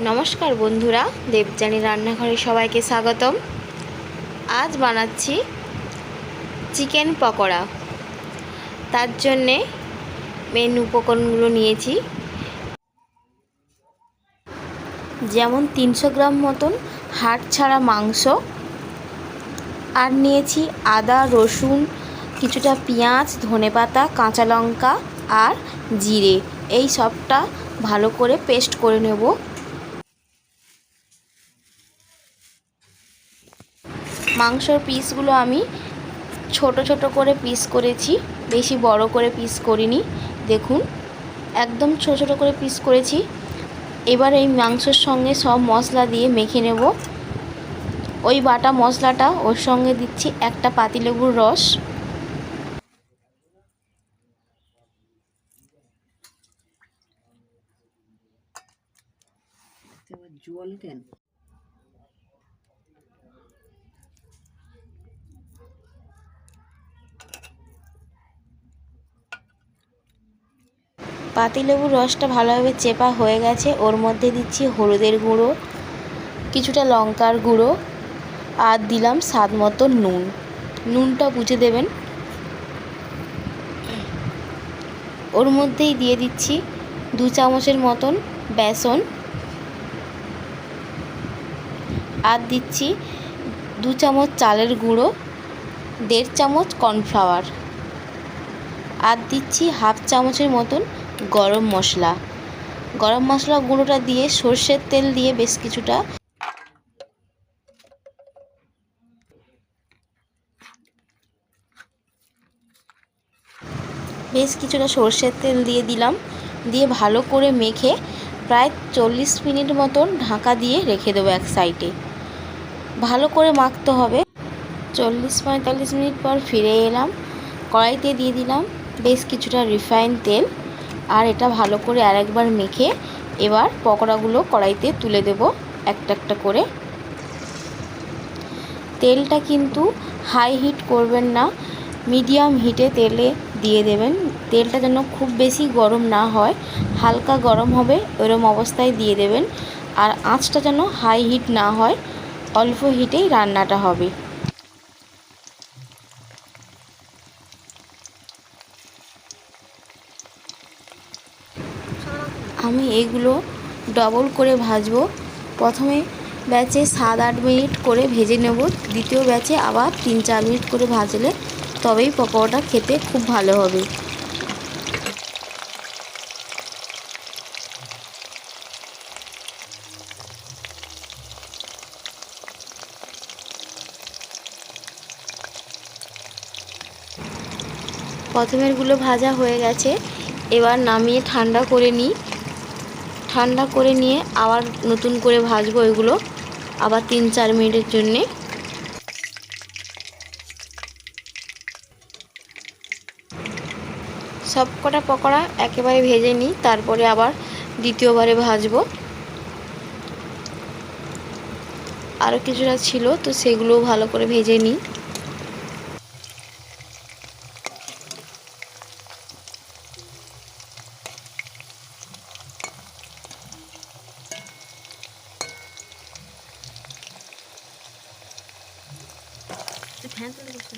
নমস্কার বন্ধুরা, দেবযানী রান্নাঘরে সবাইকে স্বাগতম। আজ বানাচ্ছি চিকেন পকোড়া। তার জন্যে মেন উপকরণগুলো নিয়েছি। যেমন তিনশো গ্রাম মতন হাড় ছাড়া মাংস। আর নিয়েছি আদা, রসুন, কিছুটা পেঁয়াজ, ধনেপাতা, কাঁচা লঙ্কা আর জিরে। এই সবটা ভালো করে পেস্ট করে নেব। মাংসর পিসগুলো আমি ছোট ছোট করে পিস করেছি, বেশি বড় করে পিস করিনি। দেখুন, একদম ছোট ছোট করে পিস করেছি। এবার এই মাংসর সঙ্গে সব মশলা দিয়ে মেখে নেব। ওই বাটা মশলাটা, ওর সঙ্গে দিচ্ছি একটা পাতিলেবুর রস। জল কেন? পাতিলেবুর রসটা ভালোভাবে চেপা হয়ে গেছে। ওর মধ্যে দিচ্ছি হলুদের গুঁড়ো, কিছুটা লঙ্কার গুঁড়ো আর দিলাম স্বাদ মতো নুন। নুনটা বুঝে দেবেন। ওর মধ্যেই দিয়ে দিচ্ছি দু চামচের মতন বেসন। আর দিচ্ছি দু চামচ চালের গুঁড়ো, দেড় চামচ কর্নফ্লাওয়ার। আর দিচ্ছি হাফ চামচের মতন গরম মশলা। গরম মশলা গুঁড়োটা দিয়ে সর্ষের তেল দিয়ে বেশ কিছুটা বেশ কিছুটা সর্ষের তেল দিয়ে দিলাম। দিয়ে ভালো করে মেখে প্রায় চল্লিশ মিনিট মতন ঢাকা দিয়ে রেখে দেবো এক সাইডে। ভালো করে মাখতে হবে। চল্লিশ পঁয়তাল্লিশ মিনিট পর ফিরে এলাম। কড়াইতে দিয়ে দিলাম বেশ কিছুটা রিফাইন তেল। আর এটা ভালো করে আরেকবার মেখে এবার পকোড়াগুলো কড়াইতে তুলে দেব একটা একটা করে। তেলটা কিন্তু হাই হিট করবেন না মিডিয়াম হিটে তেলে দিয়ে দেবেন। তেলটা যেন খুব বেশি গরম না হয়, হালকা গরম হবে ওরম অবস্থায় দিয়ে দেবেন। আর আঁচটা যেন হাই হিট না হয়, অল্প হিটেই রান্নাটা হবে। আমি এগুলো ডবল করে ভাজবো। প্রথমে ব্যাচে সাত আট মিনিট করে ভেজে নেব। দ্বিতীয় ব্যাচে আবার তিন চার মিনিট করে ভাজলে তবেই পকোড়াটা খেতে খুব ভালো হবে। প্রথমেরগুলো ভাজা হয়ে গেছে। এবার নামিয়ে ঠান্ডা করে নিই। ঠান্ডা করে নিয়ে আবার নতুন করে ভাজবো এগুলো আবার তিন চার মিনিটের জন্যে। সব কটা পকোড়া একেবারে ভেজে নিই, তারপরে আবার দ্বিতীয়বারে ভাজবো। আরও কিছুটা ছিল, তো সেগুলোও ভালো করে ভেজে নিই। চলে গেছে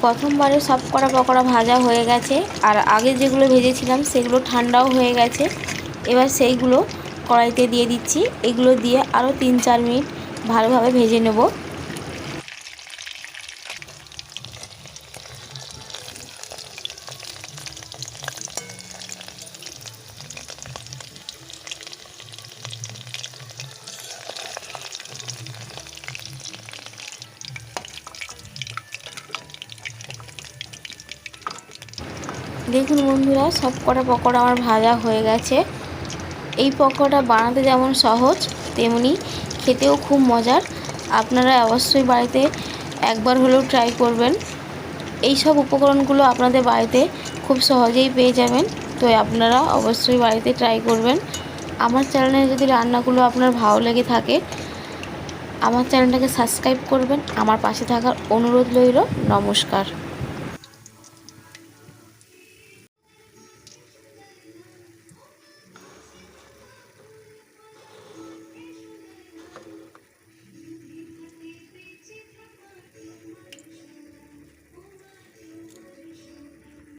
প্রথমবারে সব কটা পকোড়া ভাজা হয়ে গেছে, আর আগে যেগুলো ভেজেছিলাম সেগুলো ঠান্ডাও হয়ে গেছে। এবার সেইগুলো কড়াইতে দিয়ে দিচ্ছি। এগুলো দিয়ে আরও তিন চার মিনিট ভালোভাবে ভেজে নেব। দেখুন বন্ধুরা, সব কটা পকোড়া আমার ভাজা হয়ে গেছে। এই পকোড়া বানাতে যেমন সহজ, তেমনি খেতেও খুব মজার। আপনারা অবশ্যই বাড়িতে একবার হলেও ট্রাই করবেন। এই সব উপকরণগুলো আপনাদের বাড়িতে খুব সহজেই পেয়ে যাবেন। তো আপনারা অবশ্যই বাড়িতে ট্রাই করবেন। আমার চ্যানেলে যদি রান্নাগুলো আপনার ভালো লেগে থাকে, আমার চ্যানেলটাকে সাবস্ক্রাইব করবেন। আমার পাশে থাকার অনুরোধ রইল। নমস্কার।